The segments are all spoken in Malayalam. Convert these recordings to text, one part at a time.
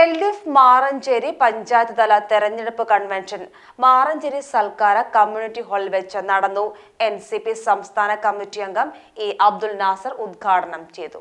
L D F Maranchery panchayat തല തെരഞ്ഞെടുപ്പ് കൺവെൻഷൻ. മാറഞ്ചേരി സൽക്കാര കമ്മ്യൂണിറ്റി ഹാളിൽ വെച്ച് നടന്നു. എൻ സംസ്ഥാന കമ്മിറ്റി അംഗം എ അബ്ദുൽ നാസർ ഉദ്ഘാടനം ചെയ്തു.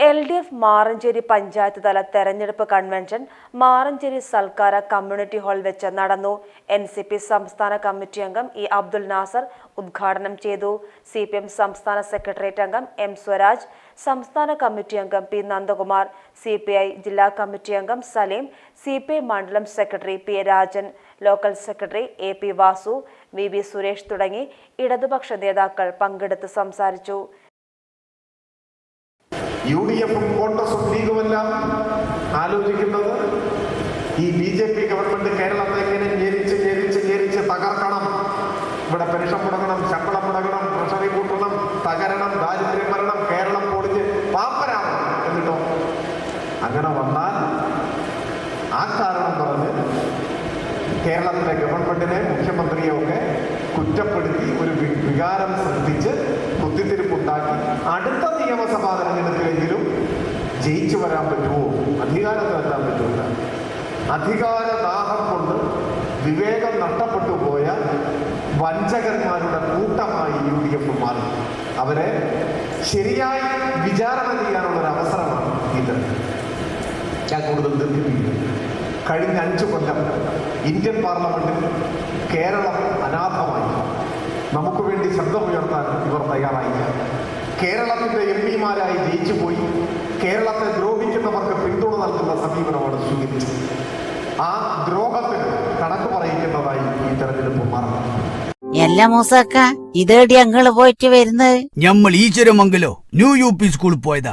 L D F Maranchery panchayat തല തെരഞ്ഞെടുപ്പ് convention Maranchery Salkara community hall വെച്ച് നടന്നു. എൻ സി പി സംസ്ഥാന കമ്മിറ്റി അംഗം ഇ അബ്ദുൽ നാസർ ഉദ്ഘാടനം ചെയ്തു. സി പി എം സംസ്ഥാന സെക്രട്ടേറിയറ്റ് അംഗം എം സ്വരാജ് സംസ്ഥാന കമ്മിറ്റി അംഗം P Nandakumar C P I ജില്ലാ കമ്മിറ്റി അംഗം സലീം സി പി ഐ മണ്ഡലം secretary P Rajan local secretary A P Vasu V V Suresh തുടങ്ങി ഇടതുപക്ഷ നേതാക്കൾ പങ്കെടുത്ത് സംസാരിച്ചു. യു ഡി എഫും കോൺഗ്രസും ലീഗുമെല്ലാം ആലോചിക്കുന്നത് ഈ ബി ജെ പി ഗവൺമെന്റ് കേരളത്തെ എങ്ങനെ ഞെരിച്ച് ഞെരിച്ച് ഞെരിച്ച് തകർക്കണം. ഇവിടെ പെൻഷൻ മുടങ്ങണം ശമ്പളം മുടങ്ങണം ട്രഷറി കൂട്ടണം തകരണം ദാരിദ്ര്യം വരണം കേരളം പൊളിഞ്ഞ് പാപ്പരാണ് എന്നിട്ടോ? അങ്ങനെ വന്നാൽ ആ കാരണം പറഞ്ഞ് കേരളത്തിലെ ഗവൺമെന്റിനെ മുഖ്യമന്ത്രിയൊക്കെ കുറ്റപ്പെടുത്തി ഒരു വികാരം സൃഷ്ടിച്ച് കുത്തിത്തിരിപ്പുണ്ടാക്കി അടുത്ത നിയമസഭാ തെരഞ്ഞെടുപ്പിലെങ്കിലും ജയിച്ചു വരാൻ പറ്റുമോ? അധികാരം അധികാരത്തിലെത്താൻ പറ്റുമോ? അധികാര ദാഹം കൊണ്ട് വിവേകം നഷ്ടപ്പെട്ടു പോയ വഞ്ചകന്മാരുടെ കൂട്ടമായി യു ഡി എഫ് മാറി. അവരെ ശരിയായി വിചാരണ ചെയ്യാനുള്ള ഒരു അവസരമാണ് ഇത്. ഞാൻ കൂടുതൽ ദീർഘിപ്പിക്കുന്നു. കഴിഞ്ഞ അഞ്ചു കൊല്ലം ഇന്ത്യൻ പാർലമെന്റിൽ കേരളം അനാഥമായി. നമുക്ക് വേണ്ടി ശബ്ദമുയർത്താൻ ഇവർ തയ്യാറായില്ല. കേരളത്തിന്റെ എം പിമാരായി ജയിച്ചുപോയി. കേരളത്തെ ദ്രോഹിക്കുന്നവർക്ക് പിന്തുണ നൽകുന്ന സമീപനമാണ് സ്വീകരിച്ചത് ആ ദ്രോഹത്തിന് കണക്ക് പറയിക്കുന്നതായി ഈ തെരഞ്ഞെടുപ്പ് മാറുന്നു എല്ല മൂസക്ക. ഇതേടി അങ്ങൾ പോയിട്ട് വരുന്നത്? ഞമ്മൾ ഈശ്വരമംഗലോ ന്യൂ യു പി സ്കൂളിൽ പോയതാ.